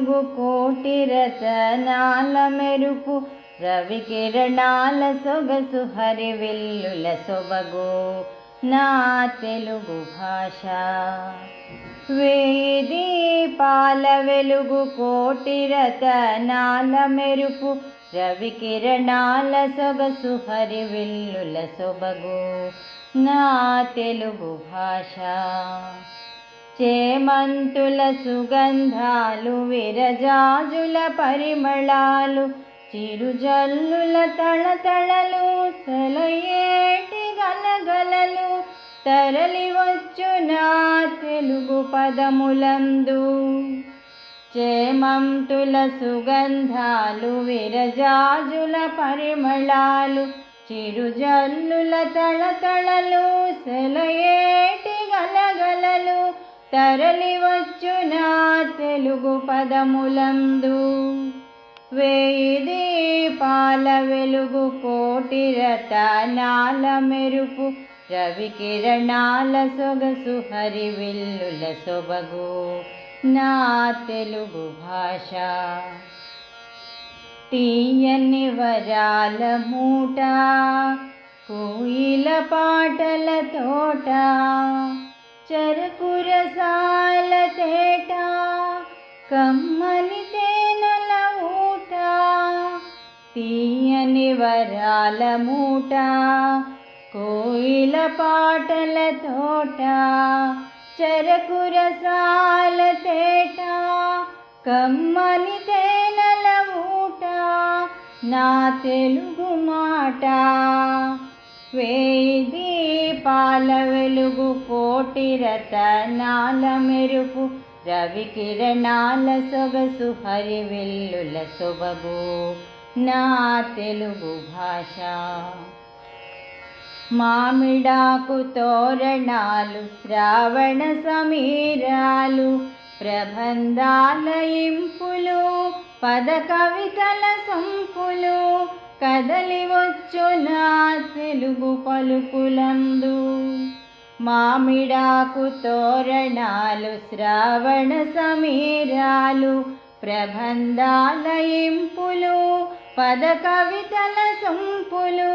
వెలుగు కోటి రతనాల మెరుపు. రవి కిరణాల సొగసు హరి వెల్లుల సొబగు. నా తెలుగు భాష. వేయి దీపాల వెలుగు కోటి రతనాల మెరుపు. రవి కిరణాల సొగసు హరి వెల్లుల సొబగు. నా తెలుగు భాష. చేమంతుల సుగంధాలు విరజాజుల పరిమళాలు చిరుజల్లుల తళతళలు సెలయేటి గలగలలు తరలి వచ్చు నా తెలుగు పదములందు. చేమంతుల సుగంధాలు విరజాజుల పరిమళాలు చిరుజల్లుల తళతళలు సెలయేటి తరలివచ్చునా నా తెలుగు పదములందు. వేయి దీపాల వెలుగు కోటి రతనాల మెరుపు రవి కిరణాల సొగసు హరి విల్లుల సొబగు. నా తెలుగు భాష. తీయని వరాల మూట కోయిల పాటల తోట. చెరుకు రసాల తేట కమ్మని తేనెల ఊట తీయని వరాల మూట కోయిల పాటల తోట చెరకు రసాల తేట కమ్మని తేనెల ఊట నా తెలుగు మాట. వేయి దీపాల వెలుగు కోటి రతనాల మెరుపు రవి కిరణాల సొగసు హరి వెల్లుల సొబగు నా తెలుగు భాష. మామిడాకు తోరణాలు శ్రావణ సమీరాలు ప్రబంధాల ఇంపులు పద కవితల సంపులు కదలి వచ్చు నా తెలుగు పలుకులందు. మామిడాకు తోరణాలు శ్రావణ సమీరాలు ప్రబంధాల ఇంపులు పద కవితల సంపులు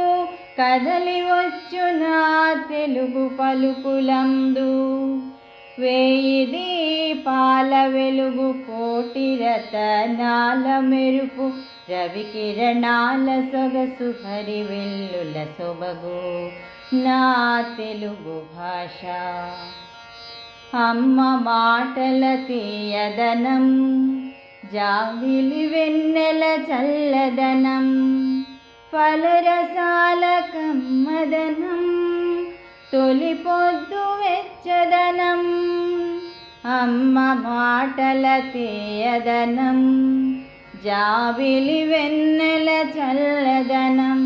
కదలి వచ్చు నా తెలుగు పలుకులందు. వేయి దీపాల వెలుగు కోటి రతనాల మెరుపు. రవికిరణాల సొగసు హరి వెల్లుల సొబగు. నా తెలుగు భాష. అమ్మ మాటల తీయదనం జావిలి వెన్నెల చల్లదనం ఫలరసాల కమ్మదనం. తొలి పొద్దు వెచ్చదనం అమ్మ మాటల తీయదనం జాబిలి వెన్నెల చల్లదనం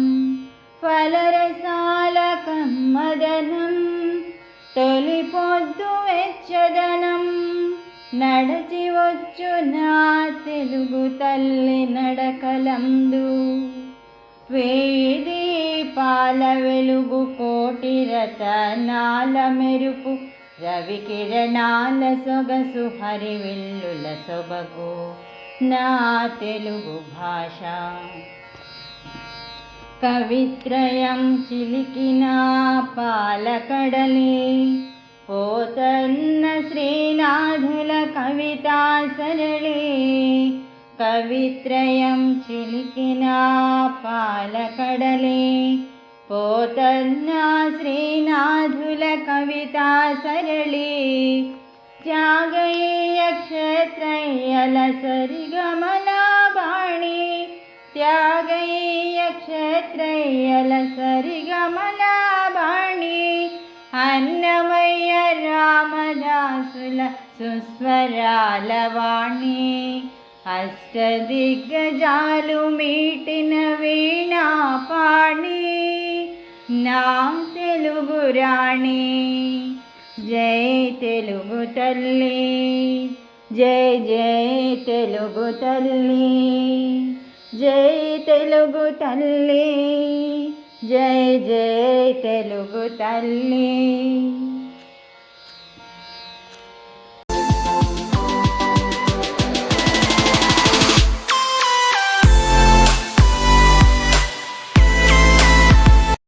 ఫలరసాల కమ్మదనం తొలి పొద్దు వెచ్చదనం నడచి వచ్చు నా తెలుగు తల్లి నడకలందు వేది దీపాల వెలుగు కోటి రతనాల మెరుపు. రవి కిరణాల సొగసు హరి విల్లుల సొబగు నా తెలుగు భాష. కవిత్రయం చిలికిన పాలకడలే పోతన్న శ్రీనాథుల కవితా సరళే. కవిత్రయం చిలికిన పాలకడలే पोतन्ना तन्ना श्रीनाथुलकविता सरळी त्यागै यक्षत्रैयलसरि वाणी त्यागै यक्षत्रै वाणी अन्नमय्य रामदासुल सुस्वरालवाणी अष्टदिग्गजालुमीटिन वीणा నా తెలుగు రాణి. జై తెలుగు తల్లి. జై జై తెలుగు తల్లి. జై తెలుగు తల్లి. జై జై తెలుగు తల్లి.